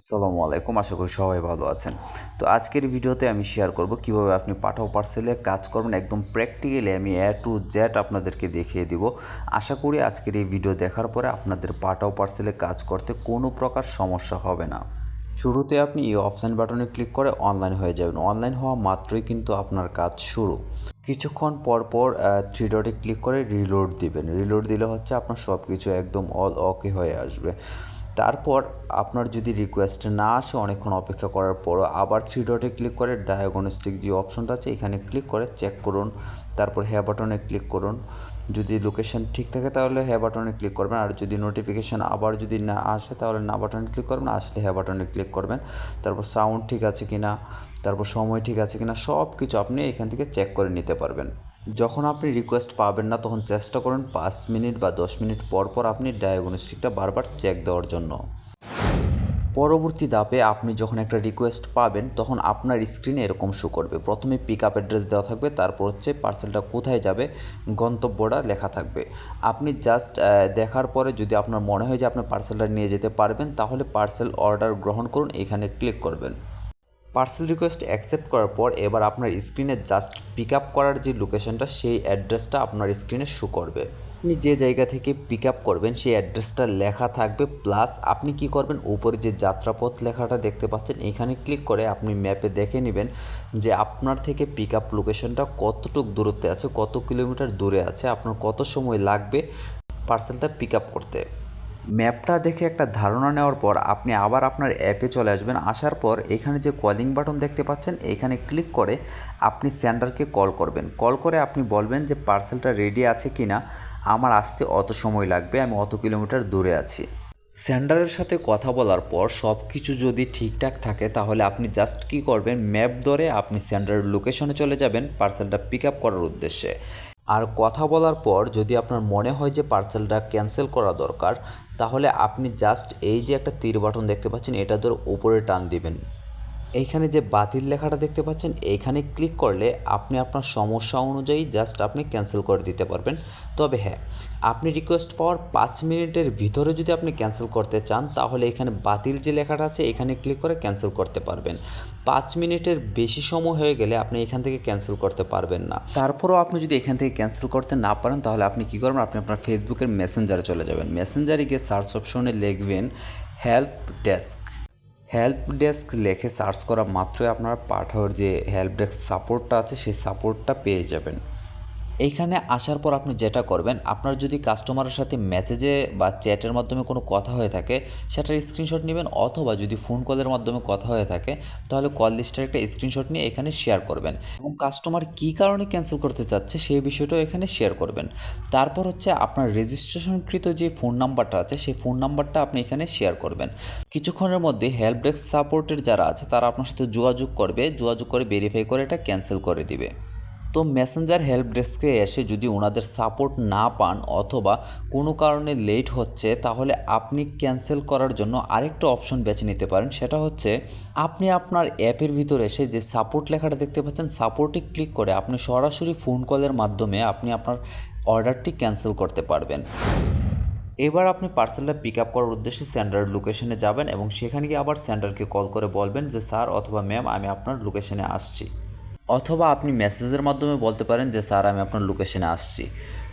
আসসালামু আলাইকুম, আশা করি সবাই ভালো আছেন। তো আজকের ভিডিওতে আমি শেয়ার করব কীভাবে আপনি পাঠাও পার্সেলে কাজ করবেন, একদম প্র্যাকটিক্যালি আমি এ টু জেড আপনাদেরকে দেখিয়ে দিব। আশা করি আজকের এই ভিডিও দেখার পরে আপনাদের পাঠাও পার্সেলে কাজ করতে কোনো প্রকার সমস্যা হবে না। শুরুতে আপনি এই অপশান বাটনে ক্লিক করে অনলাইন হয়ে যাবেন। অনলাইন হওয়া মাত্রই কিন্তু আপনার কাজ শুরু। কিছুক্ষণ পর পর থ্রি ডটে ক্লিক করে রিলোড দিবেন। রিলোড দিলে হচ্ছে আপনার সব কিছু একদম অল ওকে হয়ে আসবে। তারপর আপনার যদি রিকোয়েস্ট না আসে অনেকক্ষণ অপেক্ষা করার পরও আবার থ্রি ডটে ক্লিক করে ডায়াগনস্টিক যে অপশনটা আছে, এখানে ক্লিক করে চেক করুন। তারপর হ্যাঁ বাটনে ক্লিক করুন। যদি লোকেশন ঠিক থাকে তাহলে হ্যাঁ বাটনে ক্লিক করবেন। আর যদি নোটিফিকেশান আবার যদি না আসে তাহলে না বাটনে ক্লিক করবেন, আসলে হ্যাঁ বাটনে ক্লিক করবেন। তারপর সাউন্ড ঠিক আছে কি না তারপর সময় ঠিক আছে কি না সব কিছু আপনি এখান থেকে চেক করে নিতে পারবেন। যখন আপনি রিকোয়েস্ট পাবেন না, তখন চেষ্টা করুন পাঁচ মিনিট বা দশ মিনিট পর পর আপনি ডায়াগনস্টিকটা বারবার চেক দেওয়ার জন্য। পরবর্তী ধাপে আপনি যখন একটা রিকোয়েস্ট পাবেন, তখন আপনার স্ক্রিনে এরকম শো করবে। প্রথমে পিক আপ অ্যাড্রেস দেওয়া থাকবে, তারপর হচ্ছে পার্সেলটা কোথায় যাবে, গন্তব্যটা লেখা থাকবে। আপনি জাস্ট দেখার পরে যদি আপনার মনে হয় যে আপনি পার্সেলটা নিয়ে যেতে পারবেন, তাহলে পার্সেল অর্ডার গ্রহণ করুন, এখানে ক্লিক করবেন। পার্সেল রিকোয়েস্ট অ্যাকসেপ্ট করার পর এবার আপনার স্ক্রিনে জাস্ট পিক আপ করার যে লোকেশনটা সেই অ্যাড্রেসটা আপনার স্ক্রিনে শো করবে। আপনি যে জায়গা থেকে পিক আপ করবেন, সেই অ্যাড্রেসটা লেখা থাকবে প্লাস আপনি কি করবেন, উপরে যে যাত্রাপথ লেখাটা দেখতে পাচ্ছেন, এখানে ক্লিক করে আপনি ম্যাপে দেখে নেবেন যে আপনার থেকে পিক আপ লোকেশনটা কতটুকু দূরত্বে আছে, কত কিলোমিটার দূরে আছে, আপনার কত সময় লাগবে পার্সেলটা পিক আপ করতে। ম্যাপটা দেখে একটা ধারণা নেওয়ার পর আপনি আবার আপনার অ্যাপে চলে আসবেন। আসার পর এখানে যে কলিং বাটন দেখতে পাচ্ছেন, এখানে ক্লিক করে আপনি সেন্ডারকে কল করবেন। কল করে আপনি বলবেন যে পার্সেলটা রেডি আছে কি না আমার আসতে অত সময় লাগবে, আমি অত কিলোমিটার দূরে আছি। সেন্ডারের সাথে কথা বলার পর সব কিছু যদি ঠিকঠাক থাকে, তাহলে আপনি জাস্ট কি করবেন? ম্যাপ ধরে আপনি সেন্ডারের লোকেশনে চলে যাবেন পার্সেলটা পিক আপ করার উদ্দেশ্যে। আর কথা বলার পর যদি আপনার মনে হয় যে পার্সেলটা ক্যান্সেল করা দরকার, তাহলে আপনি জাস্ট এই যে একটা তীর বাটন দেখতে পাচ্ছেন, এটা ধরে উপরে টান দিবেন। এইখানে যে বাতিল লেখাটা দেখতে পাচ্ছেন, এইখানে ক্লিক করলে আপনি আপনার সমস্যা অনুযায়ী জাস্ট আপনি ক্যান্সেল করে দিতে পারবেন। তবে হ্যাঁ আপনি রিকোয়েস্ট পাওয়ার পাঁচ মিনিটের ভিতরে যদি আপনি ক্যান্সেল করতে চান, তাহলে এখানে বাতিল যে লেখাটা আছে, এখানে ক্লিক করে ক্যান্সেল করতে পারবেন। পাঁচ মিনিটের বেশি সময় হয়ে গেলে আপনি এখান থেকে ক্যান্সেল করতে পারবেন না। তারপরও আপনি যদি এখান থেকে ক্যান্সেল করতে না পারেন, তাহলে আপনি কী করবেন? আপনি আপনার ফেসবুকের মেসেঞ্জারে চলে যাবেন। মেসেঞ্জারে গিয়ে সার্চ অপশনে লিখবেন হেল্প ডেস্ক হেল্প ডেস্ক লেখে সার্চ করা মাত্রই আপনার পাঠাওয়ার যে হেল্প ডেস্ক সাপোর্টটা আছে, সেই সাপোর্টটা পেয়ে যাবেন। এইখানে আসার পর আপনি যেটা করবেন, আপনার যদি কাস্টমারের সাথে মেসেজে বা চ্যাটের মাধ্যমে কোনো কথা হয়ে থাকে, সেটার স্ক্রিনশট নেবেন অথবা যদি ফোন কলের মাধ্যমে কথা হয়ে থাকে, তাহলে কল লিস্টের একটা স্ক্রিনশট নিয়ে এখানে শেয়ার করবেন। এবং কাস্টমার কী কারণে ক্যান্সেল করতে চাচ্ছে, সেই বিষয়টাও এখানে শেয়ার করবেন। তারপর হচ্ছে আপনার রেজিস্ট্রেশনকৃত যে ফোন নাম্বারটা আছে, সেই ফোন নাম্বারটা আপনি এখানে শেয়ার করবেন। কিছুক্ষণের মধ্যে হেল্প ডেস্ক সাপোর্টের যারা আছে, তারা আপনার সাথে যোগাযোগ করবে, যোগাযোগ করে ভেরিফাই করে এটা ক্যান্সেল করে দিবে। তো মেসেঞ্জার হেল্প ডেস্কে এসে যদি ওনাদের সাপোর্ট না পান অথবা কোনো কারণে লেট হচ্ছে, তাহলে আপনি ক্যান্সেল করার জন্য আরেকটা অপশন বেছে নিতে পারেন। সেটা হচ্ছে, আপনি আপনার অ্যাপের ভিতরে এসে যে সাপোর্ট লেখাটা দেখতে পাচ্ছেন সাপোর্টে ক্লিক করে আপনি সরাসরি ফোন কলের মাধ্যমে আপনি আপনার অর্ডারটি ক্যান্সেল করতে পারবেন। এবার আপনি পার্সেলটা পিক আপ করার উদ্দেশ্যে সেন্টার লোকেশনে যাবেন এবং সেখানে গিয়ে আবার সেন্টারকে কল করে বলবেন যে, স্যার অথবা ম্যাম আমি আপনার লোকেশনে আসছি। অথবা আপনি মেসেজের মাধ্যমে বলতে পারেন যে, স্যার, আমি আপনার লোকেশনে আসছি।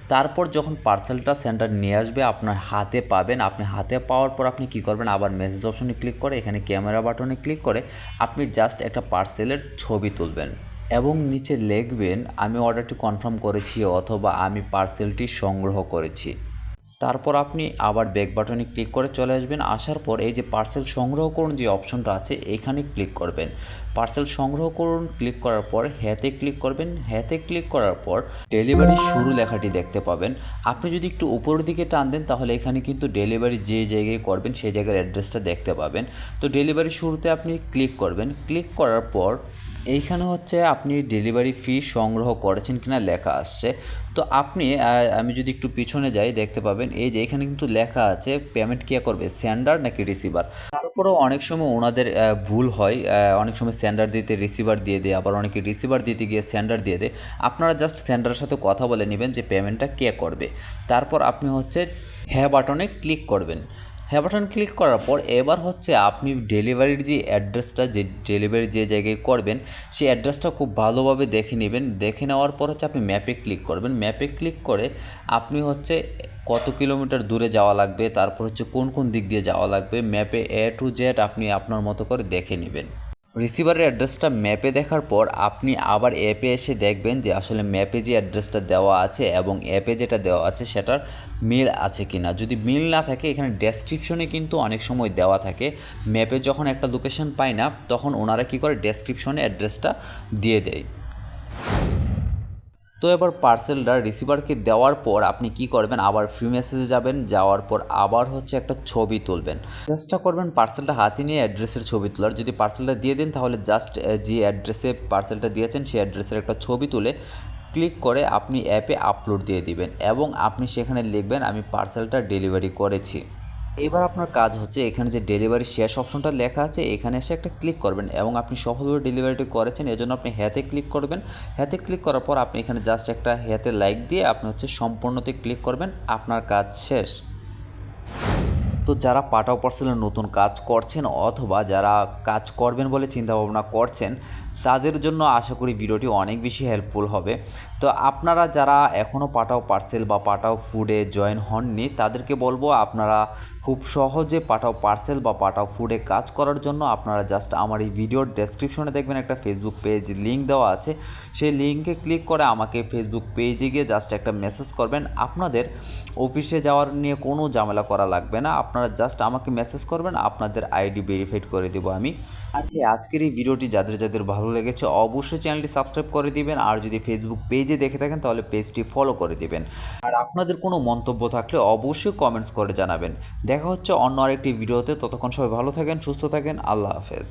তারপর যখন পার্সেলটা সেন্টার নিয়ে আসবে, আপনার হাতে পাবেন। আপনি হাতে পাওয়ার পর আপনি কী করবেন? আবার মেসেজ অপশনে ক্লিক করে, এখানে ক্যামেরা বাটনে ক্লিক করে আপনি জাস্ট একটা পার্সেলের ছবি তুলবেন এবং নিচে লিখবেন, আমি অর্ডারটি কনফার্ম করেছি অথবা আমি পার্সেলটি সংগ্রহ করেছি। তারপর আপনি আবার ব্যাক বাটনে ক্লিক করে চলে আসবেন। আসার পর এই যে পার্সেল সংগ্রহ করুন যে অপশনটা আছে, এখানে ক্লিক করবেন। পার্সেল সংগ্রহ করুন ক্লিক করার পর হ্যাতে ক্লিক করবেন। হ্যাতে ক্লিক করার পর ডেলিভারি শুরু লেখাটি দেখতে পাবেন। আপনি যদি একটু উপরের দিকে টান দেন, তাহলে এখানে কিন্তু ডেলিভারি যে জায়গায় করবেন, সেই জায়গার অ্যাড্রেসটা দেখতে পাবেন। তো ডেলিভারি শুরুতে আপনি ক্লিক করবেন। ক্লিক করার পর এইখানে হচ্ছে আপনি ডেলিভারি ফি সংগ্রহ করেছেন কিনা লেখা আসছে। তো আপনি আমি যদি একটু পিছনে যাই, দেখতে পাবেন, এই যে এখানে কিন্তু লেখা আছে পেমেন্ট কে করবে সেন্ডার নাকি রিসিভার তারপরেও অনেক সময় ওনাদের ভুল হয় অনেক সময় সেন্ডার দিতে রিসিভার দিয়ে দেয়, আবার অনেকে রিসিভার দিতে গিয়ে সেন্ডার দিয়ে দেয়। আপনারা জাস্ট সেন্ডারের সাথে কথা বলে নেবেন যে পেমেন্টটা কে করবে। তারপর আপনি হচ্ছে হ্যাঁ বাটনে ক্লিক করবেন। হ্যাঁ বাটন ক্লিক করার পর এবার হচ্ছে আপনি ডেলিভারির যে অ্যাড্রেসটা যে ডেলিভারি যে জায়গায় করবেন, সেই অ্যাড্রেসটা খুব ভালোভাবে দেখে নেবেন। দেখে নেওয়ার পর হচ্ছে আপনি ম্যাপে ক্লিক করবেন। ম্যাপে ক্লিক করে আপনি হচ্ছে কত কিলোমিটার দূরে যাওয়া লাগবে, তারপর হচ্ছে কোন কোন দিক দিয়ে যাওয়া লাগবে ম্যাপে এ টু জেড আপনি আপনার মতো করে দেখে নেবেন। রিসিভারের অ্যাড্রেসটা ম্যাপে দেখার পর আপনি আবার অ্যাপে এসে দেখবেন যে আসলে ম্যাপে যে অ্যাড্রেসটা দেওয়া আছে এবং অ্যাপে যেটা দেওয়া আছে সেটার মিল আছে কি না যদি মিল না থাকে, এখানে ডেসক্রিপশনে কিন্তু অনেক সময় দেওয়া থাকে। ম্যাপে যখন একটা লোকেশন পায় না, তখন ওনারা কী করে ডেসক্রিপশনে অ্যাড্রেসটা দিয়ে দেয়। তো এবার পার্সেলটা রিসিভারকে দেওয়ার পর আপনি কি করবেন? আবার ফ্রি মেসেজে যাবেন, যাওয়ার পর আবার হচ্ছে একটা ছবি তুলবেন। চেষ্টা করবেন পার্সেলটা হাতে নিয়ে অ্যাড্রেসের ছবি তোলার। যদি পার্সেলটা দিয়ে দিন, তাহলে জাস্ট যে অ্যাড্রেসে পার্সেলটা দিয়েছেন, সেই অ্যাড্রেসের একটা ছবি তুলে ক্লিক করে আপনি অ্যাপে আপলোড দিয়ে দিবেন এবং আপনি সেখানে লিখবেন, আমি পার্সেলটা ডেলিভারি করেছি। এবার আপনার কাজ হচ্ছে এখানে যে ডেলিভারি শেষ অপশনটা লেখা আছে, এখানে এসে একটা ক্লিক করবেন এবং আপনি সফলভাবে ডেলিভারিটি করেছেন, এজন্য আপনি হ্যাতে ক্লিক করবেন। হ্যাতে ক্লিক করার পর আপনি এখানে জাস্ট একটা হ্যাতে লাইক দিয়ে আপনি হচ্ছে সম্পূর্ণতে ক্লিক করবেন, আপনার কাজ শেষ। তো যারা পাঠাও পার্সেলের নতুন কাজ করছেন অথবা যারা কাজ করবেন বলে চিন্তা ভাবনা করছেন, তাদের জন্য আশা করি ভিডিওটি অনেক বেশি হেল্পফুল হবে। তো আপনারা যারা এখনও পাঠাও পার্সেল বা পাঠাও ফুডে জয়েন হননি, তাদেরকে বলব আপনারা খুব সহজে পাঠাও পার্সেল বা পাঠাও ফুডে কাজ করার জন্য আপনারা জাস্ট আমার এই ভিডিওর ডেসক্রিপশনে দেখবেন একটা ফেসবুক পেজ লিঙ্ক দেওয়া আছে। সেই লিঙ্কে ক্লিক করে আমাকে ফেসবুক পেজে গিয়ে জাস্ট একটা মেসেজ করবেন। আপনাদের অফিসে যাওয়ার নিয়ে কোনো ঝামেলা করা লাগবে না। আপনারা জাস্ট আমাকে মেসেজ করবেন, আপনাদের আইডি ভেরিফাইড করে দেবো আমি। আর হ্যাঁ আজকের এই ভিডিওটি যাদের যাদের ভালো লেগেছে, অবশ্যই চ্যানেলটি সাবস্ক্রাইব করে দিবেন। আর যদি ফেসবুক পেজে দেখে থাকেন, তাহলে পেজটি ফলো করে দেবেন। আর আপনাদের কোনো মন্তব্য থাকলে অবশ্যই কমেন্টস করে জানাবেন। দেখা হচ্ছে অন্য আরেকটি ভিডিওতে ততক্ষণ সবাই ভালো থাকেন, সুস্থ থাকেন। আল্লাহ হাফেজ।